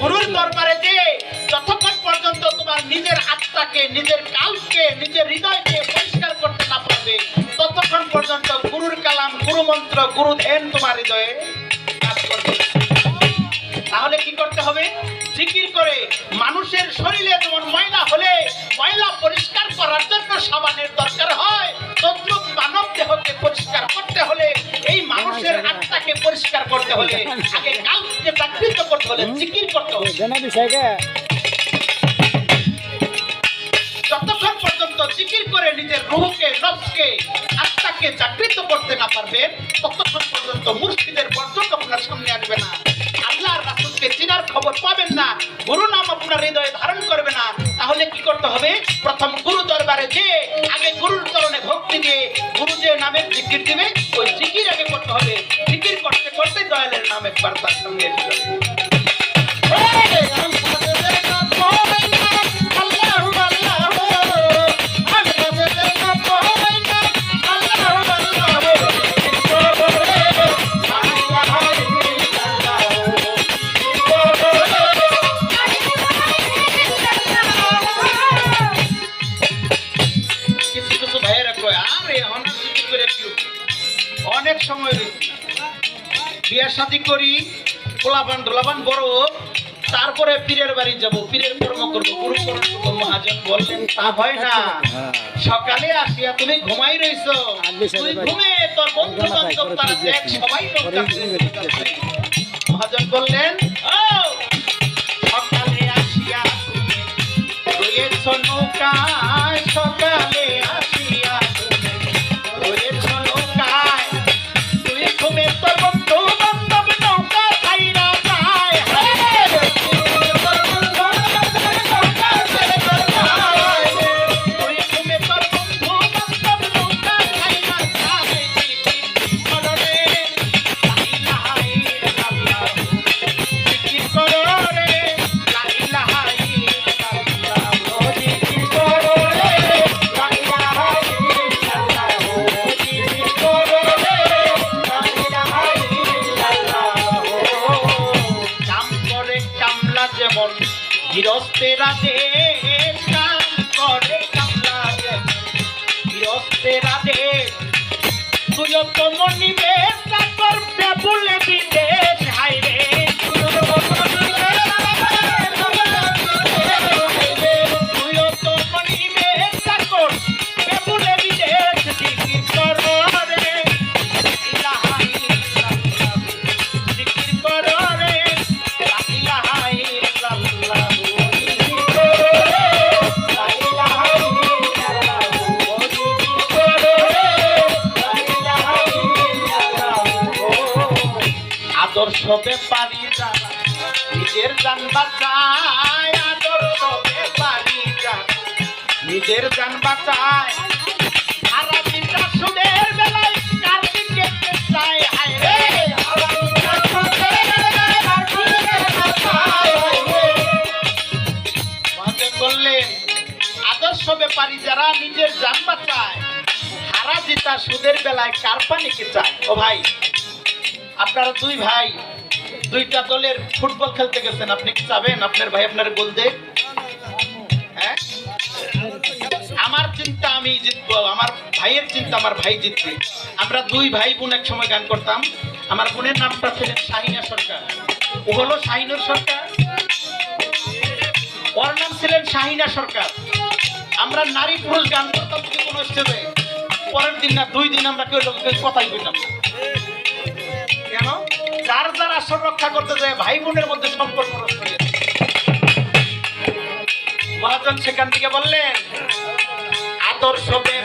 গুরুর দরবারে যে যতক্ষণ পর্যন্ত তোমার নিজের আত্মাকে, নিজের কালকে, নিজের হৃদয়কে পরিষ্কার করতে না পারবে, ততক্ষণ পর্যন্ত গুরুর কালাম, গুরু মন্ত্র, গুরু ধ্যান তোমার হৃদয়ে তাহলে কি করতে হবে? জিকির করে মানুষের শরীরে যেমন ময়লা হলে, ময়লা পরিষ্কার করার জন্য সাবানের দরকার হয়, তদ্রুপ মানব দেহকে পরিষ্কার করতে হলে আত্মাকে পরিষ্কার করতে হলে আগে কালকে জাগৃত করতে হলে জিকির করতে হবে যতক্ষণ পর্যন্ত জিকির করে নিজের রুহকে নফসকে আত্মাকে জাগৃত করতে না পারবেন ততক্ষণ পর্যন্ত মুর্শিদের বর্জক আপনার সামনে আসবে না। আল্লাহর রাসূলকে চিনার খবর পাবেন না গুরু নাম আপনার হৃদয়ে ধারণ করবে না। তাহলে কি করতে হবে? প্রথম করে কি হবে?" অনেক সময় রয়েছে বিয়া শাদি করি পোলাপান ডোলাপান বড় তারপরে পীরের বাড়ি যাব পীরের কর্ম করব গুরু কর্ম মহাজন বললেন তা হয় না। সকালে আসিয়া তুমি ঘুমাই রইছো। তুই ঘুমে তোর বন্ধু বান্ধব তারা দেখ সবাই মহাজন বললেন গৃহস্থেরা দেশ কাম করে কামলা গৃহস্থেরা দেশ মনিবেশ আদর্শ ব্যাপারী যারা, নিজের জান বাঁচায় আদর্শ ব্যাপারী যারা। নিজের জান বাঁচায় ব্যাপারী যারা, নিজের জান বাঁচায় হারা জিতা সুদের বেলায় কার পানিকে চায়? ও ভাই আপনারা দুই ভাই, দুইটা দলের ফুটবল খেলতে গেছেন। আপনি কি চাবেন? আপনার ভাই আপনার গোল দেখ হ্যাঁ? আমার চিন্তা আমি জিতবো, আমার ভাইয়ের চিন্তা আমার ভাই জিতবে। আমরা দুই ভাই বোন এক সময় গান করতাম। আমার বোনের নামটা ছিলেন শাহিনা সরকার। ও হলো শাহিনুর সরকার। ওর নাম ছিলেন শাহিনা সরকার। আমরা নারী পুরুষ গান করতাম কোনো স্টেজে, পরের দিন না, দুই দিন আমরা কেউ লোককে কথাই বলতাম না। যার যার আসর রক্ষা করতে যায়, ভাই বোনের মধ্যে সম্পর্ক। মহাজন সেখান থেকে বললেন, আদর্শ বে